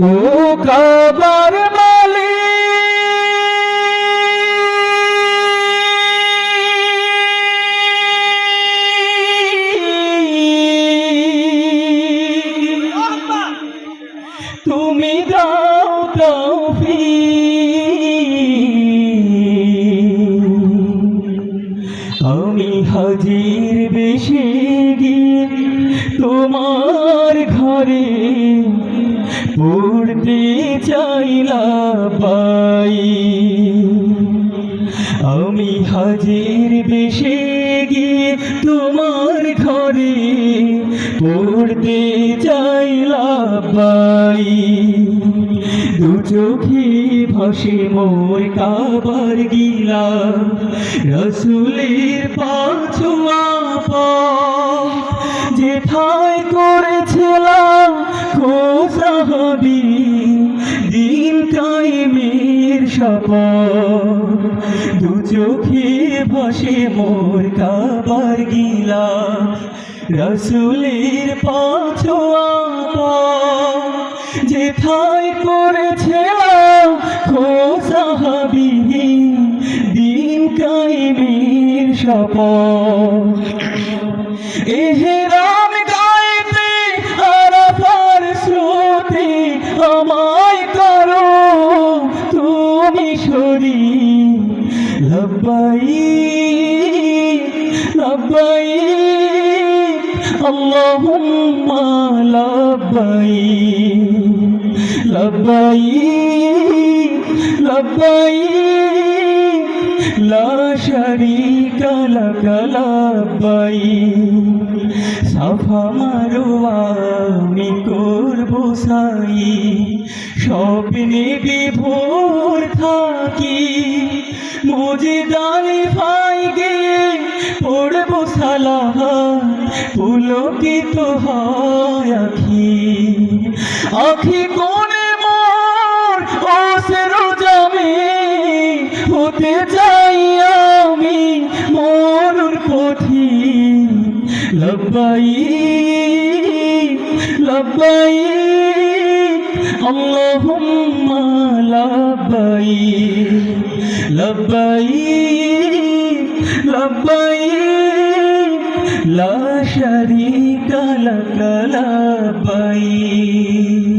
ও কাবার মালি হাজির বেশি গিয়ে তোমার ঘরে পড়তে চাইলা পাই। আমি হাজির বেশি গিয়ে তোমার ঘরে পড়তে চাইলা পাই। দু চোখে ভাসে মোর কাবার গিলা। রসুলের পাছুয়া পা যেথায় করেছিলাম খোসাহাবি দিন কায়েমের শপথ। দু চোখে ভাসে মোর কাবার গিলা। রসুলের পাছোয়া যেথায় করেছিলাম কায়েমের শপথ। এহেরাম গাইতে আরাফার স্রোতে আমায় করো। তুমি সরি, লব্বাই লব্বাই, আল্লাহুম্মা লব্বাই লব্বাই লব্বাই, লা শারীকা লাক লব্বাই সাফা মারোয়া আমি করব সাই। স্বপ্নে বিভোর থাকি। মুজে দানে ফাই গে পড়ব সালাহ পুলকিত হয় আখি। আখি কোণে হতে চাই আমি মরুর পথি লব্বাই লব্বাই, আল্লাহুম্মা লব্বাই। লব্বাই লব্বাই, লা শারীকা লাক লব্বাই।